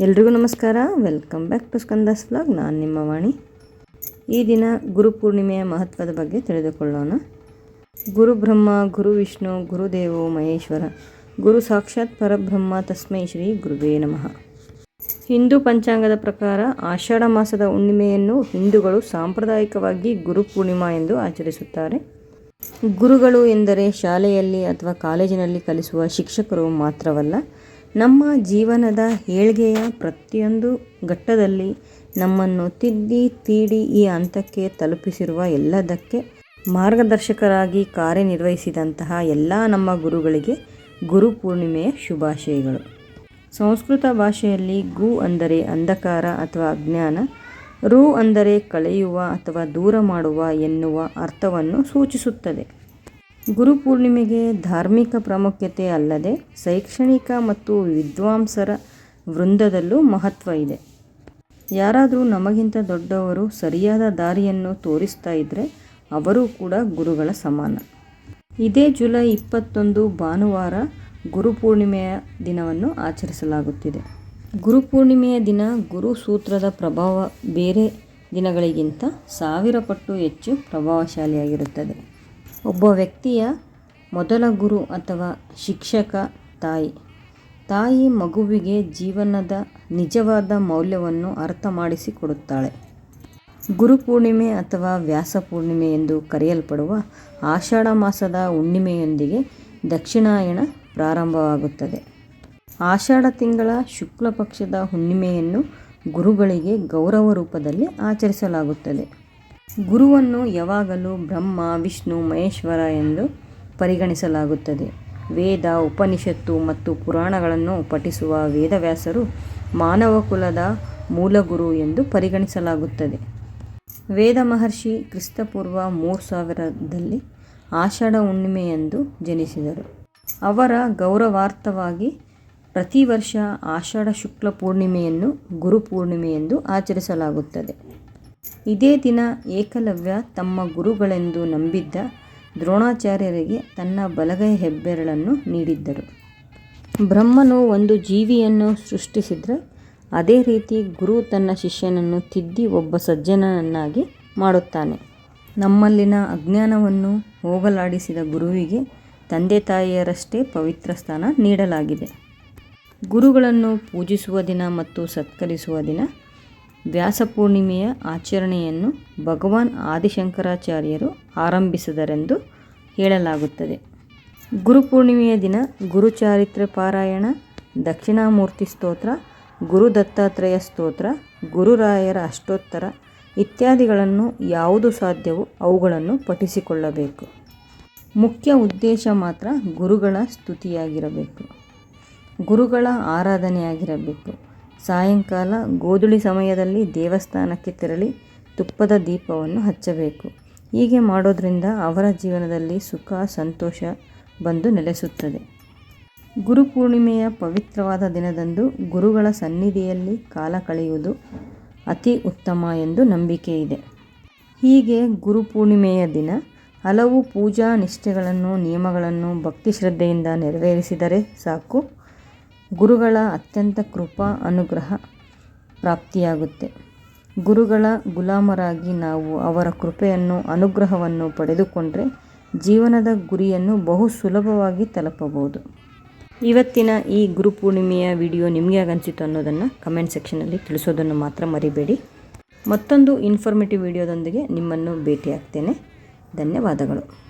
ಎಲ್ರಿಗೂ ನಮಸ್ಕಾರ. Welcome back to Skanda's blog ನಾನು ನಿಮ್ಮ ವಾಣಿ. ಈ ದಿನ ಗುರು ಪೂರ್ಣಿಮೆಯ ಮಹತ್ವದ ಬಗ್ಗೆ ತಿಳಿದುಕೊಳ್ಳೋಣ. ಗುರು ಬ್ರಹ್ಮ, ಗುರು ವಿಷ್ಣು ಗುರುದೇವೋ ಮಹೇಶ್ವರ, ಗುರು ಸಾಕ್ಷಾತ್ ಪರಬ್ರಹ್ಮ ತಸ್ಮೈ ಶ್ರೀ ಗುರುವೇ ನಮಃ. ಹಿಂದೂ ಪಂಚಾಂಗದ ಪ್ರಕಾರ ಆಷಾಢ ಮಾಸದ ಹುಣ್ಣಿಮೆಯನ್ನು ಹಿಂದೂಗಳು ಸಾಂಪ್ರದಾಯಿಕವಾಗಿ ಗುರು ಪೂರ್ಣಿಮಾ ಎಂದು ಆಚರಿಸುತ್ತಾರೆ. ಗುರುಗಳು ಎಂದರೆ ಶಾಲೆಯಲ್ಲಿ ಅಥವಾ ಕಾಲೇಜಿನಲ್ಲಿ ಕಲಿಸುವ ಶಿಕ್ಷಕರು ಮಾತ್ರವಲ್ಲ ನಮ್ಮ ಜೀವನದ ಏಳ್ಗೆಯ ಪ್ರತಿಯೊಂದು ಘಟ್ಟದಲ್ಲಿ ನಮ್ಮನ್ನು ತಿದ್ದಿ ತೀಡಿ ಈ ಹಂತಕ್ಕೆ ತಲುಪಿಸಿರುವ ಎಲ್ಲದಕ್ಕೆ ಮಾರ್ಗದರ್ಶಕರಾಗಿ ಕಾರ್ಯನಿರ್ವಹಿಸಿದಂತಹ ಎಲ್ಲ ನಮ್ಮ ಗುರುಗಳಿಗೆ ಗುರು ಪೂರ್ಣಿಮೆಯ ಶುಭಾಶಯಗಳು. ಸಂಸ್ಕೃತ ಭಾಷೆಯಲ್ಲಿ ಗು ಅಂದರೆ ಅಂಧಕಾರ ಅಥವಾ ಅಜ್ಞಾನ, ರು ಅಂದರೆ ಕಳೆಯುವ ಅಥವಾ ದೂರ ಮಾಡುವ ಎನ್ನುವ ಅರ್ಥವನ್ನು ಸೂಚಿಸುತ್ತದೆ. ಗುರುಪೂರ್ಣಿಮೆಗೆ ಧಾರ್ಮಿಕ ಪ್ರಾಮುಖ್ಯತೆ ಅಲ್ಲದೆ ಶೈಕ್ಷಣಿಕ ಮತ್ತು ವಿದ್ವಾಂಸರ ವೃಂದದಲ್ಲೂ ಮಹತ್ವ ಇದೆ. ಯಾರಾದರೂ ನಮಗಿಂತ ದೊಡ್ಡವರು ಸರಿಯಾದ ದಾರಿಯನ್ನು ತೋರಿಸ್ತಾ ಇದ್ದರೆ ಅವರೂ ಕೂಡ ಗುರುಗಳ ಸಮಾನ. ಇದೇ ಜುಲೈ ಇಪ್ಪತ್ತೊಂದು ಭಾನುವಾರ ಗುರುಪೂರ್ಣಿಮೆಯ ದಿನವನ್ನು ಆಚರಿಸಲಾಗುತ್ತಿದೆ. ಗುರುಪೂರ್ಣಿಮೆಯ ದಿನ ಗುರು ಸೂತ್ರದ ಪ್ರಭಾವ ಬೇರೆ ದಿನಗಳಿಗಿಂತ ಸಾವಿರ ಪಟ್ಟು ಹೆಚ್ಚು ಪ್ರಭಾವಶಾಲಿಯಾಗಿರುತ್ತದೆ. ಒಬ್ಬ ವ್ಯಕ್ತಿಯ ಮೊದಲ ಗುರು ಅಥವಾ ಶಿಕ್ಷಕ ತಾಯಿ. ತಾಯಿ ಮಗುವಿಗೆ ಜೀವನದ ನಿಜವಾದ ಮೌಲ್ಯವನ್ನು ಅರ್ಥ ಮಾಡಿಸಿಕೊಡುತ್ತಾಳೆ. ಗುರುಪೂರ್ಣಿಮೆ ಅಥವಾ ವ್ಯಾಸ ಪೂರ್ಣಿಮೆ ಎಂದು ಕರೆಯಲ್ಪಡುವ ಆಷಾಢ ಮಾಸದ ಹುಣ್ಣಿಮೆಯೊಂದಿಗೆ ದಕ್ಷಿಣಾಯಣ ಪ್ರಾರಂಭವಾಗುತ್ತದೆ. ಆಷಾಢ ತಿಂಗಳ ಶುಕ್ಲ ಪಕ್ಷದ ಹುಣ್ಣಿಮೆಯನ್ನು ಗುರುಗಳಿಗೆ ಗೌರವ ರೂಪದಲ್ಲಿ ಆಚರಿಸಲಾಗುತ್ತದೆ. ಗುರುವನ್ನು ಯಾವಾಗಲೂ ಬ್ರಹ್ಮ, ವಿಷ್ಣು, ಮಹೇಶ್ವರ ಎಂದು ಪರಿಗಣಿಸಲಾಗುತ್ತದೆ. ವೇದ, ಉಪನಿಷತ್ತು ಮತ್ತು ಪುರಾಣಗಳನ್ನು ಪಠಿಸುವ ವೇದವ್ಯಾಸರು ಮಾನವ ಕುಲದ ಮೂಲಗುರು ಎಂದು ಪರಿಗಣಿಸಲಾಗುತ್ತದೆ. ವೇದ ಮಹರ್ಷಿ ಕ್ರಿಸ್ತಪೂರ್ವ ಮೂರು ಸಾವಿರದಲ್ಲಿ ಆಷಾಢ ಹುಣ್ಣಿಮೆಯಂದು ಜನಿಸಿದರು. ಅವರ ಗೌರವಾರ್ಥವಾಗಿ ಪ್ರತಿ ವರ್ಷ ಆಷಾಢ ಶುಕ್ಲ ಪೂರ್ಣಿಮೆಯನ್ನು ಗುರುಪೂರ್ಣಿಮೆ ಎಂದು ಆಚರಿಸಲಾಗುತ್ತದೆ. ಇದೇ ದಿನ ಏಕಲವ್ಯ ತಮ್ಮ ಗುರುಗಳೆಂದು ನಂಬಿದ್ದ ದ್ರೋಣಾಚಾರ್ಯರಿಗೆ ತನ್ನ ಬಲಗೈ ಹೆಬ್ಬೆರಳನ್ನು ನೀಡಿದ್ದರು. ಬ್ರಹ್ಮನು ಒಂದು ಜೀವಿಯನ್ನು ಸೃಷ್ಟಿಸಿದರೆ ಅದೇ ರೀತಿ ಗುರು ತನ್ನ ಶಿಷ್ಯನನ್ನು ತಿದ್ದಿ ಒಬ್ಬ ಸಜ್ಜನನನ್ನಾಗಿ ಮಾಡುತ್ತಾನೆ. ನಮ್ಮಲ್ಲಿನ ಅಜ್ಞಾನವನ್ನು ಹೋಗಲಾಡಿಸಿದ ಗುರುವಿಗೆ ತಂದೆ ತಾಯಿಯರಷ್ಟೇ ಪವಿತ್ರ ಸ್ಥಾನ ನೀಡಲಾಗಿದೆ. ಗುರುಗಳನ್ನು ಪೂಜಿಸುವ ದಿನ ಮತ್ತು ಸತ್ಕರಿಸುವ ದಿನ ವ್ಯಾಸಪೂರ್ಣಿಮೆಯ ಆಚರಣೆಯನ್ನು ಭಗವಾನ್ ಆದಿಶಂಕರಾಚಾರ್ಯರು ಆರಂಭಿಸಿದರೆಂದು ಹೇಳಲಾಗುತ್ತದೆ. ಗುರುಪೂರ್ಣಿಮೆಯ ದಿನ ಗುರುಚಾರಿತ್ರ್ಯ ಪಾರಾಯಣ, ದಕ್ಷಿಣಾಮೂರ್ತಿ ಸ್ತೋತ್ರ ಗುರು ದತ್ತಾತ್ರೇಯ ಸ್ತೋತ್ರ, ಗುರುರಾಯರ ಅಷ್ಟೋತ್ತರ ಇತ್ಯಾದಿಗಳನ್ನು ಯಾವುದು ಸಾಧ್ಯವೋ ಅವುಗಳನ್ನು ಪಠಿಸಿಕೊಳ್ಳಬೇಕು. ಮುಖ್ಯ ಉದ್ದೇಶ ಮಾತ್ರ ಗುರುಗಳ ಸ್ತುತಿಯಾಗಿರಬೇಕು. ಗುರುಗಳ ಆರಾಧನೆಯಾಗಿರಬೇಕು. ಸಾಯಂಕಾಲ ಗೋಧುಳಿ ಸಮಯದಲ್ಲಿ ದೇವಸ್ಥಾನಕ್ಕೆ ತೆರಳಿ ತುಪ್ಪದ ದೀಪವನ್ನು ಹಚ್ಚಬೇಕು. ಹೀಗೆ ಮಾಡೋದ್ರಿಂದ ಅವರ ಜೀವನದಲ್ಲಿ ಸುಖ, ಸಂತೋಷ ಬಂದು ನೆಲೆಸುತ್ತದೆ. ಗುರುಪೂರ್ಣಿಮೆಯ ಪವಿತ್ರವಾದ ದಿನದಂದು ಗುರುಗಳ ಸನ್ನಿಧಿಯಲ್ಲಿ ಕಾಲ ಕಳೆಯುವುದು ಅತಿ ಉತ್ತಮ ಎಂದು ನಂಬಿಕೆ ಇದೆ. ಹೀಗೆ ಗುರುಪೂರ್ಣಿಮೆಯ ದಿನ ಹಲವು ಪೂಜಾ ನಿಷ್ಠೆಗಳನ್ನು, ನಿಯಮಗಳನ್ನು ಭಕ್ತಿ ಶ್ರದ್ಧೆಯಿಂದ ನೆರವೇರಿಸಿದರೆ ಸಾಕು. ಗುರುಗಳ ಅತ್ಯಂತ ಕೃಪಾ ಅನುಗ್ರಹ ಪ್ರಾಪ್ತಿಯಾಗುತ್ತೆ. ಗುರುಗಳ ಗುಲಾಮರಾಗಿ ನಾವು ಅವರ ಕೃಪೆಯನ್ನು, ಅನುಗ್ರಹವನ್ನು ಪಡೆದುಕೊಂಡರೆ ಜೀವನದ ಗುರಿಯನ್ನು ಬಹು ಸುಲಭವಾಗಿ ತಲುಪಬಹುದು. ಇವತ್ತಿನ ಈ ಗುರುಪೂರ್ಣಿಮೆಯ ವಿಡಿಯೋ ನಿಮಗೆ ಅನಿಸಿತು ಅನ್ನೋದನ್ನು ಕಮೆಂಟ್ ಸೆಕ್ಷನಲ್ಲಿ ತಿಳಿಸೋದನ್ನು ಮಾತ್ರ ಮರಿಬೇಡಿ. ಮತ್ತೊಂದು ಇನ್ಫಾರ್ಮೇಟಿವ್ ವಿಡಿಯೋದೊಂದಿಗೆ ನಿಮ್ಮನ್ನು ಭೇಟಿಯಾಗ್ತೇನೆ. ಧನ್ಯವಾದಗಳು.